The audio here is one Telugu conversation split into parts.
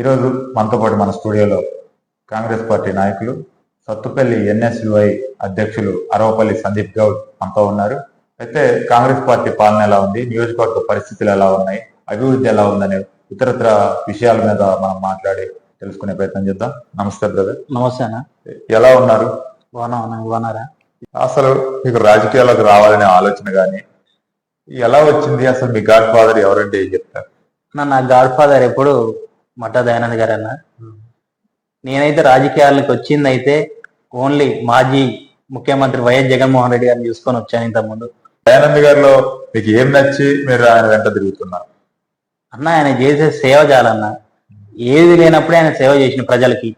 ఈరోజు మనతో పాటు మన స్టూడియోలో కాంగ్రెస్ పార్టీ నాయకులు సత్తుపల్లి ఎన్ఎస్యుఐ అధ్యక్షులు అరవపల్లి సందీప్ గౌడ్ మనతో ఉన్నారు. అయితే కాంగ్రెస్ పార్టీ పాలన ఎలా ఉంది? నియోజకవర్గ పరిస్థితులు ఎలా ఉన్నాయి? అభివృద్ధి ఎలా ఉందనే ఇతరత్ర విషయాల మీద మనం మాట్లాడి తెలుసుకునే ప్రయత్నం చేద్దాం. నమస్తే బ్రదర్. నమస్తే అన్న. ఎలా ఉన్నారు? బాగున్నారా? అసలు మీకు రాజకీయాలకు రావాలనే ఆలోచన కానీ ఎలా వచ్చింది? అసలు మీ గాడ్ ఫాదర్ ఎవరంటే ఏం చెప్తారు? నా గాడ్ ఫాదర్ ఎప్పుడు మట్టా దయానంద్ గారు అన్న నేనైతే రాజకీయాలకు వచ్చింది అయితే ఓన్లీ మాజీ ముఖ్యమంత్రి వైఎస్ జగన్మోహన్ రెడ్డి గారిని చూసుకొని వచ్చాను ఇంతకుముందు. దయానంద్ గారిలో మీకు ఏం నచ్చి మీరు ఆయన వెంట తిరుగుతున్నారు? అన్న ఆయన చేసే సేవ చాలన్న. ఏది లేనప్పుడే ఆయన సేవ చేసిన ప్రజలకి.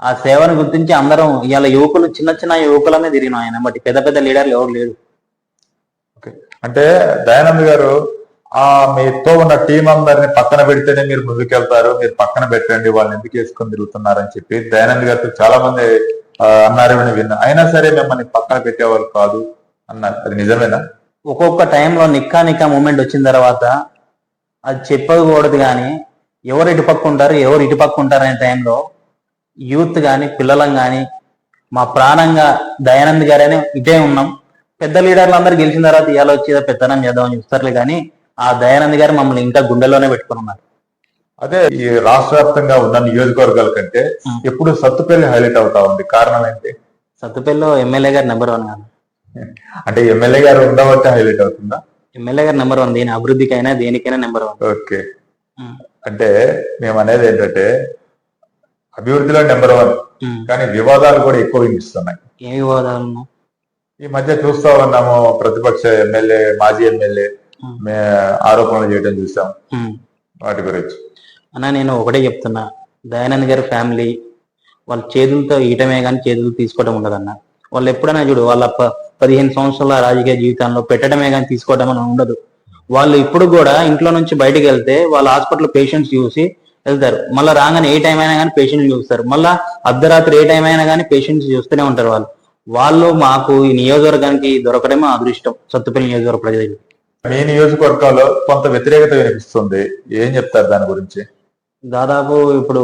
ఆ సేవను గుర్తించి అందరం ఇవాళ యువకులు చిన్న చిన్న యువకులమే తిరిగినాం ఆయన. బట్టి పెద్ద పెద్ద లీడర్లు ఎవరు లేరు. అంటే దయానంద్ గారు ఆ మీతో ఉన్న టీం అందరిని పక్కన పెడితేనే మీరు ముందుకెళ్తారు. మీరు పక్కన పెట్టండి. వాళ్ళని ఎందుకు వేసుకొని తిరుగుతున్నారని చెప్పి దయానంద్ గారితో చాలా మంది ఆ, అన్నారు విన్నా. అయినా సరే మిమ్మల్ని పక్కన పెట్టేవారు కాదు అన్నారు. అది నిజమేనా? ఒక్కొక్క టైంలో నిక్కా నిక్కా మూమెంట్ వచ్చిన తర్వాత అది చెప్పకూడదు కానీ ఎవరు ఇటు పక్క ఉంటారు ఎవరు ఇటు పక్క ఉంటారు అనే టైంలో యూత్ కానీ పిల్లలం కానీ మా ప్రాణంగా దయానంద్ గారనే ఇటే ఉన్నాం. పెద్ద లీడర్లు అందరూ గెలిచిన తర్వాత ఇవాళ వచ్చేదో పెత్తనం చేద్దామని చూస్తారులే కానీ ఆ దయానంద్ గారు మమ్మల్ని ఇంకా గుండెల్లోనే పెట్టుకుని ఉన్నారు. అదే ఈ రాష్ట్ర వ్యాప్తంగా ఉన్న నియోజకవర్గాల కంటే. ఎప్పుడు సత్తుపల్లి హైలైట్ అవుతా ఉంది. కారణం ఏంటి? సత్తుపల్లిలో ఎమ్మెల్యే గారు నెంబర్ వన్ కాదు. అంటే ఎమ్మెల్యే గారు ఉండబట్టి హైలైట్ అవుతుందా? ఎమ్మెల్యే గారు నెంబర్ వన్ దేని అభివృద్ధికైనా దేనికైనా నెంబర్ వన్. ఓకే. అంటే మేము అనేది ఏంటంటే అభివృద్ధిలో నెంబర్ వన్ కానీ వివాదాలు కూడా ఎక్కువ వినిపిస్తున్నాయి. ఏమి వివాదాలు? ఈ మధ్య చూస్తా ఉన్నాము ప్రతిపక్ష ఎమ్మెల్యే మాజీ ఎమ్మెల్యే ఆరోపణలు చేయడం చూసాం. వాటి గురించి. అన్న నేను ఒకటే చెప్తున్నా. దయానంద్ గారి ఫ్యామిలీ వాళ్ళ చేతులతో ఇయటమే కానీ చేతులు తీసుకోవడం ఉండదన్న. వాళ్ళు ఎప్పుడైనా చూడు వాళ్ళ పదిహేను సంవత్సరాల రాజకీయ జీవితంలో పెట్టడమే కానీ తీసుకోవడం అని ఉండదు. వాళ్ళు ఇప్పుడు కూడా ఇంట్లో నుంచి బయటికి వెళ్తే వాళ్ళ హాస్పిటల్ పేషెంట్స్ చూసి వెళ్తారు. మళ్ళీ రాగానే ఏ టైం అయినా కానీ పేషెంట్ చూస్తారు. మళ్ళా అర్ధరాత్రి ఏ టైం అయినా కానీ పేషెంట్స్ చూస్తూనే ఉంటారు వాళ్ళు. వాళ్ళు మాకు ఈ నియోజకవర్గానికి దొరకడమే అదృష్టం. సత్తుపల్లి నియోజకవర్గ ప్రజలు మీ నియోజకవర్గంలో కొంత వ్యతిరేకత వినిపిస్తుంది. ఏం చెప్తారు దాని గురించి? దాదాపు ఇప్పుడు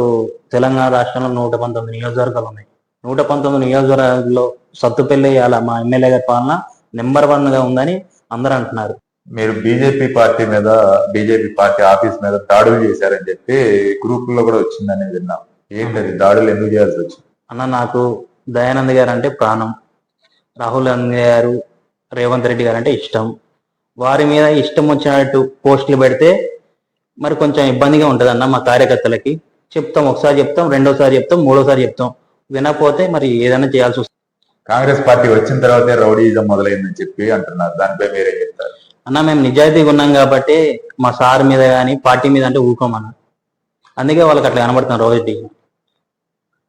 తెలంగాణ రాష్ట్రంలో నూట పంతొమ్మిది నియోజకవర్గాలు ఉన్నాయి. నూట పంతొమ్మిది నియోజకవర్గాల్లో సత్తుపల్లి అలా మా ఎమ్మెల్యే గారి పాలన? నెంబర్ వన్గా ఉందని అందరూ అంటున్నారు. మీరు బీజేపీ పార్టీ మీద బీజేపీ పార్టీ ఆఫీస్ మీద దాడులు చేశారని చెప్పి గ్రూప్లో కూడా వచ్చిందని విన్నాం. ఏంటది? దాడులు ఎందుకు చేయాల్సి వచ్చింది? అన్న నాకు దయానంద్ గారు అంటే ప్రాణం. రాహుల్ గాంధీ గారు రేవంత్ రెడ్డి గారు అంటే ఇష్టం. వారి మీద ఇష్టం వచ్చినట్టు పోస్టులు పెడితే మరి కొంచెం ఇబ్బందిగా ఉంటుంది అన్న మా కార్యకర్తలకి. చెప్తాం ఒకసారి చెప్తాం రెండోసారి చెప్తాం మూడోసారి చెప్తాం. వినకపోతే మరి ఏదైనా చేయాల్సి వస్తుంది. కాంగ్రెస్ పార్టీ వచ్చిన తర్వాతే రౌడీజం మొదలైందని చెప్పి అంటున్నారు. దానిపై మీరేం చెప్తారు? అన్న మేము నిజాయితీగా ఉన్నాం కాబట్టి మా సార్ మీద కానీ పార్టీ మీద అంటే ఊకోమన్న అందుకే వాళ్ళకి అట్లా కనబడుతున్నారు రోజు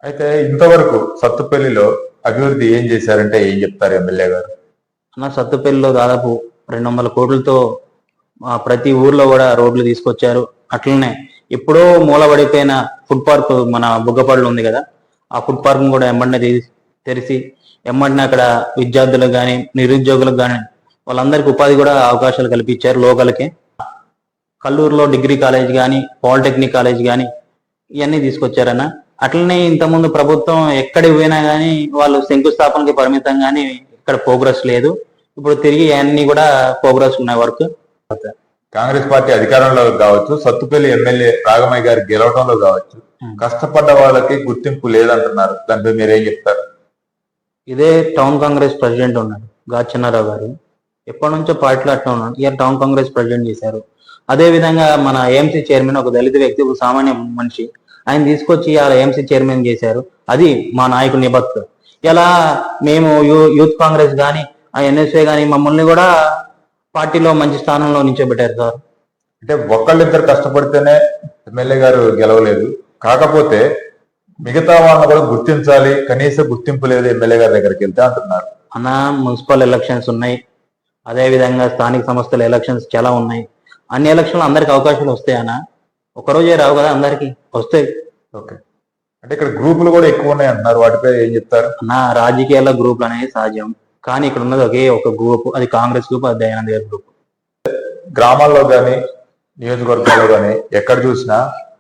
అయితే ఇంతవరకు సత్తుపల్లిలో అభివృద్ధి ఏం చేశారంటే ఏం చెప్తారు ఎమ్మెల్యే గారు? అన్న సత్తుపల్లిలో దాదాపు రెండు వందల కోట్లతో ప్రతి ఊర్లో కూడా రోడ్లు తీసుకొచ్చారు. అట్లనే ఎప్పుడో మూలబడిపోయిన ఫుడ్ పార్క్ మన బుగ్గపళ్ళు ఉంది కదా ఆ ఫుడ్ పార్క్ కూడా ఎమ్మడిని తెరిచి ఎమ్మడిని అక్కడ విద్యార్థులకు కానీ నిరుద్యోగులకు కానీ వాళ్ళందరికీ ఉపాధి కూడా అవకాశాలు కల్పించారు లోకల్కి. కల్లూరులో డిగ్రీ కాలేజ్ కానీ పాలిటెక్నిక్ కాలేజ్ కానీ ఇవన్నీ తీసుకొచ్చారన్న. అట్లనే ఇంతకుముందు ప్రభుత్వం ఎక్కడికి పోయినా కానీ వాళ్ళు శంకుస్థాపనకి పరిమితం కానీ ఇక్కడ ప్రోగ్రెస్ లేదు. ఇప్పుడు తిరిగి అన్ని కూడా ప్రోగ్రెస్ ఉన్నాయి వర్క్ కాంగ్రెస్ పార్టీ అధికారంలో కావచ్చు సత్తుపల్లి ఎమ్మెల్యే రాగమయ్య గారు గెలవడంలో కావచ్చు Hmm. కష్టపడ్డ వాళ్ళకి గుర్తింపు లేదంటున్నారు. దానిపై మీరేం చెప్తారు? ఇదే టౌన్ కాంగ్రెస్ ప్రెసిడెంట్ ఉన్నాడు గా చిన్నారావు గారు. ఎప్పటి నుంచో పార్టీలో అట్లా ఉన్నాడు. ఇయర్ టౌన్ కాంగ్రెస్ ప్రెసిడెంట్ చేశారు. అదే విధంగా మన ఏఎంసీ చైర్మన్ ఒక దళిత వ్యక్తి ఒక సామాన్య మనిషి ఆయన తీసుకొచ్చి ఇలా ఏఎంసీ చైర్మన్ చేశారు. అది మా నాయకుడి నిబద్ధత. ఇలా మేము యూత్ కాంగ్రెస్ కానీ ఆ ఎన్ఎస్ఏ కానీ మమ్మల్ని కూడా పార్టీలో మంచి స్థానంలో నిల్చోబెట్టారు సార్. అంటే ఒక్కళ్ళిద్దరు కష్టపడితేనే ఎమ్మెల్యే గారు గెలవలేదు. కాకపోతే మిగతా వాళ్ళని కూడా గుర్తించాలి కనీస గుర్తింపు లేదు ఎమ్మెల్యే గారి దగ్గరికి వెళ్తే అంటున్నారు. అన్న మున్సిపల్ ఎలక్షన్స్ ఉన్నాయి. అదే విధంగా స్థానిక సంస్థల ఎలక్షన్స్ చాలా ఉన్నాయి. అన్ని ఎలక్షన్లు అందరికి అవకాశాలు వస్తాయి అన్న. ఒకరోజే రావు కదా అందరికి వస్తాయి. ఓకే. అంటే ఇక్కడ గ్రూపులు కూడా ఎక్కువ ఉన్నాయి అంటున్నారు వాటిపై ఏం చెప్తారు? నా రాజకీయాల గ్రూపులు అనేది సహజం. కానీ ఇక్కడ ఉన్నది ఒకే ఒక గ్రూప్ అది కాంగ్రెస్ గ్రూప్ అది దయానంద్ గారి గ్రూప్ గ్రామాల్లో కానీ నియోజకవర్గాల్లో కానీ ఎక్కడ చూసినా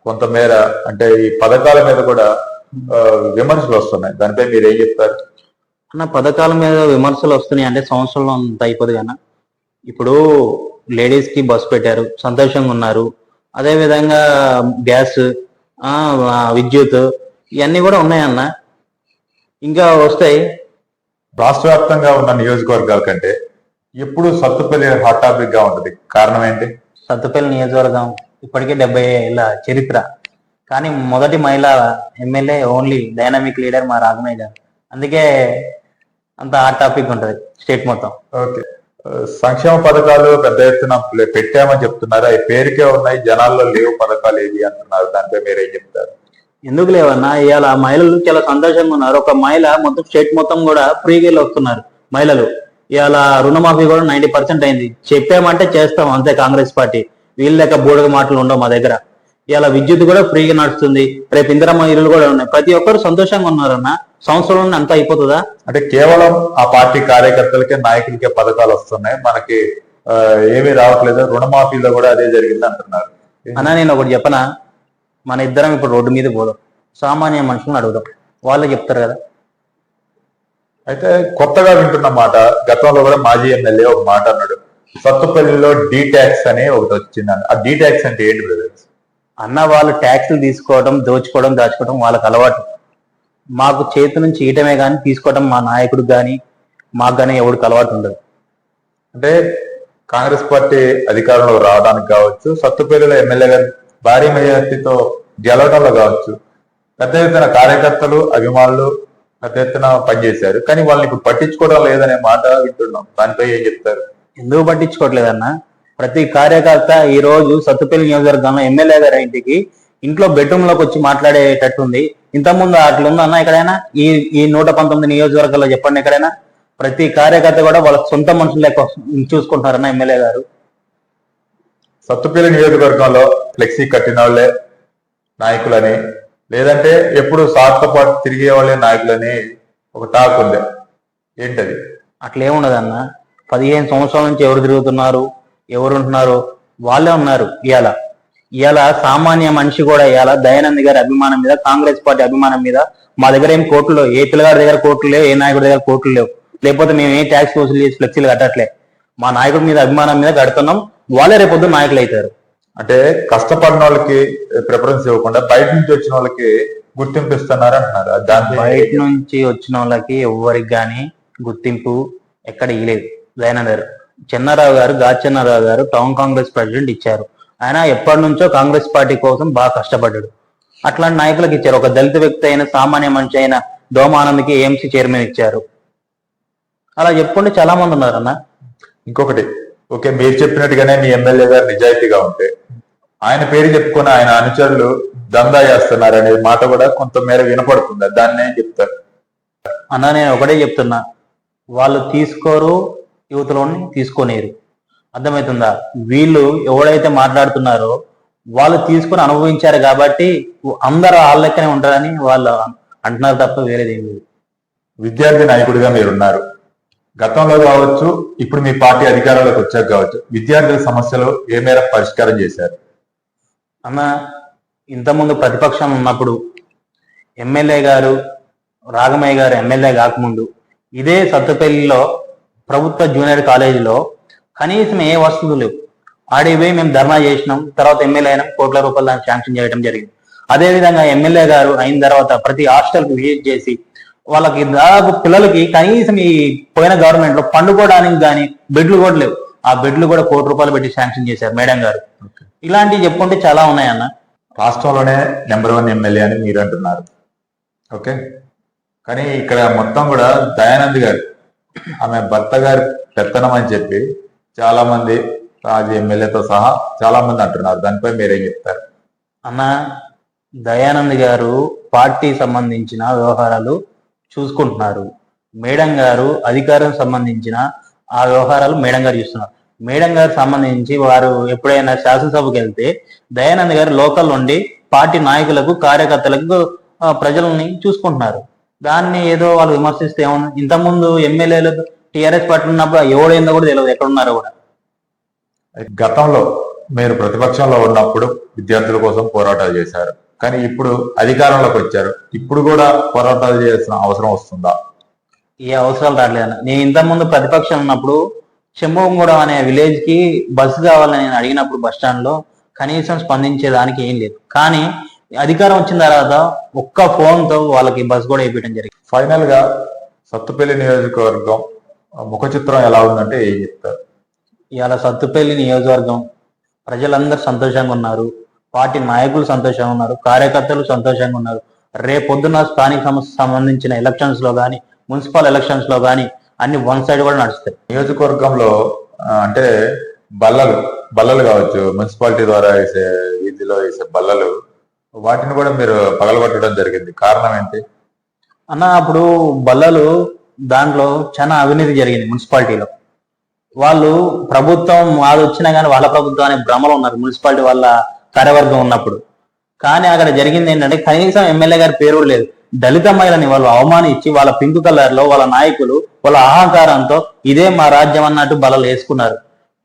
కొంతమేర అంటే ఈ పథకాల మీద కూడా విమర్శలు వస్తున్నాయి. దానిపై మీరు ఏం చెప్తారు? అన్న పథకాల మీద విమర్శలు వస్తున్నాయి. అంటే సంవత్సరంలో అంత అయిపోదు కదా ఇప్పుడు లేడీస్కి బస్ పెట్టారు సంతోషంగా ఉన్నారు. అదే విధంగా గ్యాస్ విద్యుత్ ఇవన్నీ కూడా ఉన్నాయన్న. ఇంకా వస్తాయి. రాష్ట్ర వ్యాప్తంగా ఉన్న నియోజకవర్గాల కంటే ఎప్పుడు సత్తుపల్లి హాట్ టాపిక్గా ఉంటుంది. కారణం ఏంటి? సత్తుపల్లి నియోజకవర్గం ఇప్పటికే డెబ్బై ఏళ్ళ చరిత్ర. కానీ మొదటి మహిళ ఎమ్మెల్యే ఓన్లీ డైనామిక్ లీడర్ మా రాఘమయ్య గారు. అందుకే అంత హాట్ టాపిక్ ఉంటది స్టేట్ మొత్తం. ఓకే. సంక్షేమ పథకాలు పెద్ద ఎత్తున పెట్టామని చెప్తున్నారు? అవి పేరుకే ఉన్నాయి జనాల్లో లేవు పథకాలు ఏవి అంటున్నారు? దానిపై మీరు ఏం చెప్తారు? ఎందుకు లేవన్నా? ఇవాళ మహిళలు చాలా సంతోషంగా ఉన్నారు. ఒక మహిళ మొత్తం స్టేట్ మొత్తం కూడా ఫ్రీగా వస్తున్నారు మహిళలు ఇవాళ రుణమాఫీ కూడా నైన్టీ పర్సెంట్ అయింది. చెప్పామంటే చేస్తాం అంతే కాంగ్రెస్ పార్టీ. వీళ్ళ లెక్క బూడగ మాటలు ఉండవు మా దగ్గర. ఇవాళ విద్యుత్ కూడా ఫ్రీగా నడుస్తుంది. రేపు ఇందిరమ్మ ఇల్లులు కూడా ఉన్నాయి. ప్రతి ఒక్కరు సంతోషంగా ఉన్నారన్న? సంవత్సరంలో అంతా అయిపోతుందా? అంటే కేవలం ఆ పార్టీ కార్యకర్తలకే నాయకులకే పథకాలు వస్తున్నాయి. మనకి ఏమీ రావట్లేదు. రుణమాఫీలో కూడా అదే జరిగింది అంటున్నారు అన్నా నేను ఒకటి చెప్పనా? మన ఇద్దరం ఇప్పుడు రోడ్డు మీద పోదాం. సామాన్య మనుషులను అడుగుదాం. వాళ్ళే చెప్తారు కదా. అయితే కొత్తగా వింటున్న మాట గతంలో కూడా మాజీ ఎమ్మెల్యే ఒక మాట అన్నాడు. సత్తుపల్లిలో డీ ట్యాక్స్ అని ఒకటి వచ్చిందని ఆ డీ ట్యాక్స్ అంటే ఏంటి బ్రదర్స్ అన్న వాళ్ళు ట్యాక్సులు తీసుకోవడం దోచుకోవడం దాచుకోవడం వాళ్ళకి అలవాటు. మాకు చేతి నుంచి ఇయటమే కానీ తీసుకోవడం మా నాయకుడికి కానీ మాకు కానీ ఎవరికి అలవాటు ఉండదు. అంటే కాంగ్రెస్ పార్టీ అధికారంలో రావడానికి కావచ్చు సత్తుపల్లిలో ఎమ్మెల్యే గారు భారీ మెజార్టీతో గెలవడంలో కావచ్చు. పెద్ద ఎత్తున కార్యకర్తలు అభిమానులు పెద్ద ఎత్తున పనిచేశారు. కానీ వాళ్ళని ఇప్పుడు పట్టించుకోవడం లేదనే మాట వింటున్నాం. దానిపై ఏం చెప్తారు? ఎందుకు పట్టించుకోవట్లేదన్న? ప్రతి కార్యకర్త ఈ రోజు సత్తుపల్లి నియోజకవర్గంలో ఎమ్మెల్యే గారి ఇంటికి ఇంట్లో బెడ్రూమ్లోకి వచ్చి మాట్లాడేటట్టుంది ఇంతకుముందు అట్లుంది ఎక్కడైనా? ఈ ఈ నూట పంతొమ్మిది నియోజకవర్గాల్లో చెప్పండి ఎక్కడైనా? ప్రతి కార్యకర్త కూడా వాళ్ళ సొంత మనుషులు లెక్క చూసుకుంటున్నారన్న ఎమ్మెల్యే గారు. సత్తుపల్లి నియోజకవర్గంలో ఫ్లెక్సీ కట్టిన వాళ్ళే నాయకులని లేదంటే ఎప్పుడు సార్తో పాటు తిరిగే వాళ్ళే నాయకులని ఒక టాక్ ఉంది. ఏంటది? అట్లేముండదన్న. పదిహేను సంవత్సరాల నుంచి ఎవరు తిరుగుతున్నారు ఎవరు ఉంటున్నారు వాళ్ళే ఉన్నారు ఇవాళ ఇవాళ సామాన్య మనిషి కూడా ఇవాళ దయానంద్ గారి అభిమానం మీద కాంగ్రెస్ పార్టీ అభిమానం మీద మా దగ్గర ఏం కోట్లు లేవు. ఏ పిల్లగాడి దగ్గర కోట్లు లేవు ఏ నాయకుడి దగ్గర కోట్లు లేవు. లేకపోతే మేము ఏ ట్యాక్స్ వసూలు చేసి ఫ్లెక్సీలు కట్టట్లే. మా నాయకుడి మీద అభిమానం మీద కడుతున్నాం. వాళ్ళే రేపొద్దు నాయకులు అవుతారు. అంటే కష్టపడిన వాళ్ళకి ప్రిఫరెన్స్ ఇవ్వకుండా బయట నుంచి వచ్చిన వాళ్ళకి గుర్తింపు ఇస్తున్నారు అంటున్నారు దాని బయట నుంచి వచ్చిన వాళ్ళకి ఎవరికి గాని గుర్తింపు ఎక్కడ ఇవ్వలేదు దయానంద్ గారు చెన్నారావు గారు గాచెన్నారావు గారు టౌన్ కాంగ్రెస్ ప్రెసిడెంట్ ఇచ్చారు. ఆయన ఎప్పటి నుంచో కాంగ్రెస్ పార్టీ కోసం బాగా కష్టపడ్డాడు. అట్లాంటి నాయకులకు ఇచ్చారు. ఒక దళిత వ్యక్తి అయిన సామాన్య మనిషి అయిన దోమానంద్కి ఏఎంసీ చైర్మన్ ఇచ్చారు. అలా చెప్పుకుంటే చాలా మంది ఉన్నారు అన్న ఇంకొకటి ఓకే మీరు చెప్పినట్టుగానే మీ ఎమ్మెల్యే గారు నిజాయితీగా ఉంటే ఆయన పేరు చెప్పుకొని ఆయన అనుచరులు దందా చేస్తున్నారు అనే మాట కూడా కొంతమేర వినపడుతుంది. దాన్ని ఏం చెప్తారు అన్న నేను ఒకటే చెప్తున్నా. వాళ్ళు తీసుకోరు యువతలోని తీసుకోలేరు అర్థమవుతుందా? వీళ్ళు ఎవడైతే మాట్లాడుతున్నారో వాళ్ళు తీసుకొని అనుభవించారు కాబట్టి అందరూ వాళ్ళ ఉంటారని వాళ్ళు అంటున్నారు తప్ప వేరేది ఏం లేదు. విద్యార్థి నాయకుడిగా మీరు ఉన్నారు గతంలో కావచ్చు ఇప్పుడు మీ పార్టీ అధికారంలోకి వచ్చాక కావచ్చు విద్యార్థుల సమస్యలు ఏ మేర పరిష్కారం చేశారు? అన్న ఇంతకుముందు ప్రతిపక్షం ఉన్నప్పుడు ఎమ్మెల్యే గారు రాగమయ్య గారు ఎమ్మెల్యే కాకముందు ఇదే సత్తుపల్లిలో ప్రభుత్వ జూనియర్ కాలేజీలో కనీసం ఏ వసతులు లేవు. ఆడిపోయి మేము ధర్నా చేసినాం తర్వాత ఎమ్మెల్యే అయినాం కోట్ల రూపాయలు దాన్ని శాంక్షన్ చేయడం జరిగింది. అదే విధంగా ఎమ్మెల్యే గారు అయిన తర్వాత ప్రతి హాస్టల్ విజిట్ చేసి వాళ్ళకి దాదాపు పిల్లలకి కనీసం ఈ పోయిన గవర్నమెంట్లో పండుకోవడానికి కానీ బెడ్లు కూడా లేవు. ఆ బెడ్లు కూడా కోటి రూపాయలు పెట్టి శాంక్షన్ చేశారు మేడం గారు. ఇలాంటివి చెప్పుకుంటే చాలా ఉన్నాయన్న రాష్ట్రంలోనే నెంబర్ వన్ ఎమ్మెల్యే అని మీరు అంటున్నారు. ఓకే? కానీ ఇక్కడ మొత్తం కూడా దయానంద్ గారు ఆమె భర్త గారి పెత్తనం అని చెప్పి చాలా మంది రాజు ఎమ్మెల్యేతో సహా చాలా మంది అంటున్నారు. దానిపై మీరేం చెప్తారు? అన్న దయానంద్ గారు పార్టీ సంబంధించిన వ్యవహారాలు చూసుకుంటున్నారు. మేడం గారు అధికారం సంబంధించిన ఆ వ్యవహారాలు మేడం గారు చూస్తున్నారు. మేడం గారు సంబంధించి వారు ఎప్పుడైనా శాసనసభకు వెళ్తే దయానంద్ గారు లోకల్ నుండి పార్టీ నాయకులకు కార్యకర్తలకు ప్రజల్ని చూసుకుంటున్నారు. దాన్ని ఏదో వాళ్ళు విమర్శిస్తే ఏమన్నా ఇంతకుముందు ఎమ్మెల్యేలు టీఆర్ఎస్ పార్టీ ఉన్నప్పుడు ఎవడైందో కూడా తెలియదు ఎక్కడ ఉన్నారో కూడా. గతంలో మీరు ప్రతిపక్షంలో ఉన్నప్పుడు విద్యార్థుల కోసం పోరాటాలు చేశారు. కానీ ఇప్పుడు అధికారంలోకి వచ్చారు. ఇప్పుడు కూడా పోరాటాలు చేయాల్సిన అవసరం వస్తుందా? ఏ అవసరాలు అన్న. నేను ఇంత ముందు ప్రతిపక్షం ఉన్నప్పుడు చెంబోగూడెం అనే విలేజ్కి బస్సు కావాలని నేను అడిగినప్పుడు బస్ స్టాండ్లో కనీసం స్పందించేదానికి ఏం లేదు. కానీ అధికారం వచ్చిన తర్వాత ఒక్క ఫోన్తో వాళ్ళకి బస్ కూడా వేయడం జరిగింది. ఫైనల్గా సత్తుపల్లి నియోజకవర్గం ముఖ చిత్రం ఎలా ఉందంటే ఏం చెప్తారు? ఇవాళ సత్తుపల్లి నియోజకవర్గం ప్రజలందరూ సంతోషంగా ఉన్నారు. పార్టీ నాయకులు సంతోషంగా ఉన్నారు కార్యకర్తలు సంతోషంగా ఉన్నారు. రేపొద్దున స్థానిక సంస్థ సంబంధించిన ఎలక్షన్స్లో గానీ మున్సిపల్ ఎలక్షన్స్లో గానీ అన్ని వన్ సైడ్ కూడా నడుస్తాయి. నియోజకవర్గంలో అంటే బల్లలు బల్లలు కావచ్చు మున్సిపాలిటీ ద్వారా వేసే వీధిలో వేసే బల్లలు వాటిని కూడా మీరు పగలగొట్టడం జరిగింది. కారణం ఏంటి? అన్న అప్పుడు బల్లలు దాంట్లో చాలా అవినీతి జరిగింది మున్సిపాలిటీలో. వాళ్ళు ప్రభుత్వం అది వచ్చినా కానీ వాళ్ళ ప్రభుత్వం అనే భ్రమలో ఉన్నారు. మున్సిపాలిటీ వాళ్ళ కార్యవర్గం ఉన్నప్పుడు. కానీ అక్కడ జరిగింది ఏంటంటే కనీసం ఎమ్మెల్యే గారి పేరు లేదు. దళిత మహిళని వాళ్ళు అవమానించి వాళ్ళ పింక్ కలర్లో వాళ్ళ నాయకులు వాళ్ళ అహంకారంతో ఇదే మా రాజ్యం అన్నట్టు బలలు వేసుకున్నారు.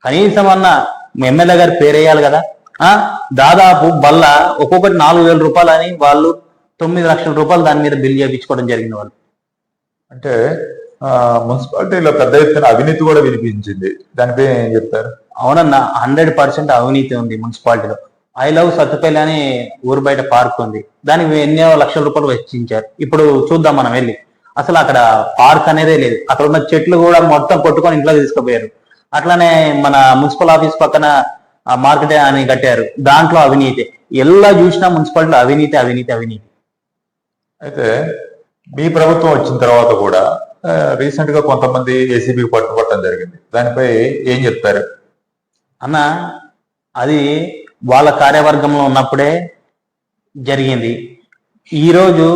కనీసం అన్న ఎమ్మెల్యే గారి పేరు వేయాలి కదా? ఆ? దాదాపు బల్ల ఒక్కొక్కటి నాలుగు వేల రూపాయలు అని వాళ్ళు తొమ్మిది లక్షల రూపాయలు దాని మీద బిల్ చేయించుకోవడం జరిగింది వాళ్ళు. అంటే మున్సిపాలిటీలో పెద్ద ఎత్తున అవినీతి కూడా వినిపించింది. దానిపై ఏం చెప్తారు? అవునన్న హండ్రెడ్ పర్సెంట్ అవినీతి ఉంది మున్సిపాలిటీలో. ఐ లవ్ సత్తుపల్లి అని ఊరు బయట పార్క్ ఉంది. దానికి ఎన్నో లక్షల రూపాయలు వెచ్చించారు. ఇప్పుడు చూద్దాం మనం వెళ్ళి. అసలు అక్కడ పార్క్ అనేదే లేదు. అక్కడ ఉన్న చెట్లు కూడా మొత్తం కొట్టుకొని ఇంట్లో తీసుకుపోయారు. అట్లానే మన మున్సిపల్ ఆఫీస్ పక్కన మార్కెట్ అని కట్టారు. దాంట్లో అవినీతి. ఎలా చూసినా మున్సిపాలిటీలో అవినీతి అవినీతి అవినీతి. అయితే మీ ప్రభుత్వం వచ్చిన తర్వాత కూడా రీసెంట్గా కొంతమంది ఏసీబీకి పట్టుకోవటం జరిగింది. దానిపై ఏం చెప్తారు? అన్న అది వాళ్ళ కార్యవర్గంలో ఉన్నప్పుడే జరిగింది. ఈరోజు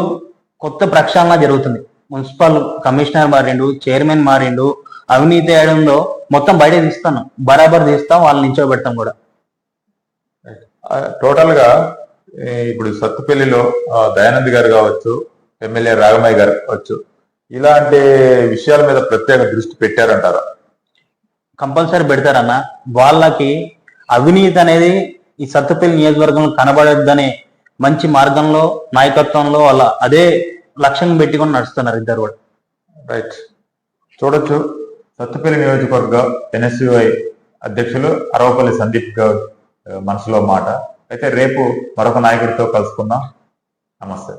కొత్త ప్రక్షాళన జరుగుతుంది. మున్సిపల్ కమిషనర్ మారిండు చైర్మన్ మారిండు అవినీతి ఏడంలో మొత్తం బయట తీస్తాను. బరాబర్ తీస్తాం వాళ్ళని నించోబెడతాం కూడా. టోటల్గా ఇప్పుడు సత్తుపల్లిలో దయానంద్ గారు కావచ్చు ఎమ్మెల్యే రాగమయ్య గారు కావచ్చు ఇలాంటి విషయాల మీద ప్రత్యేక దృష్టి పెట్టారంటారా? కంపల్సరీ పెడతారన్న. వాళ్ళకి అవినీతి అనేది ఈ సత్తుపల్లి నియోజకవర్గంలో కనబడద్దనే మంచి మార్గంలో నాయకత్వంలో అలా అదే లక్ష్యం పెట్టుకొని నడుస్తున్నారు ఇద్దరు కూడా. రైట్ చూడొచ్చు. సత్తుపల్లి నియోజకవర్గ ఎన్ఎస్యుఐ అధ్యక్షులు అరవపల్లి సందీప్ గౌడ్ మనసులో మాట. అయితే రేపు మరొక నాయకుడితో కలుసుకుందాం. నమస్తే.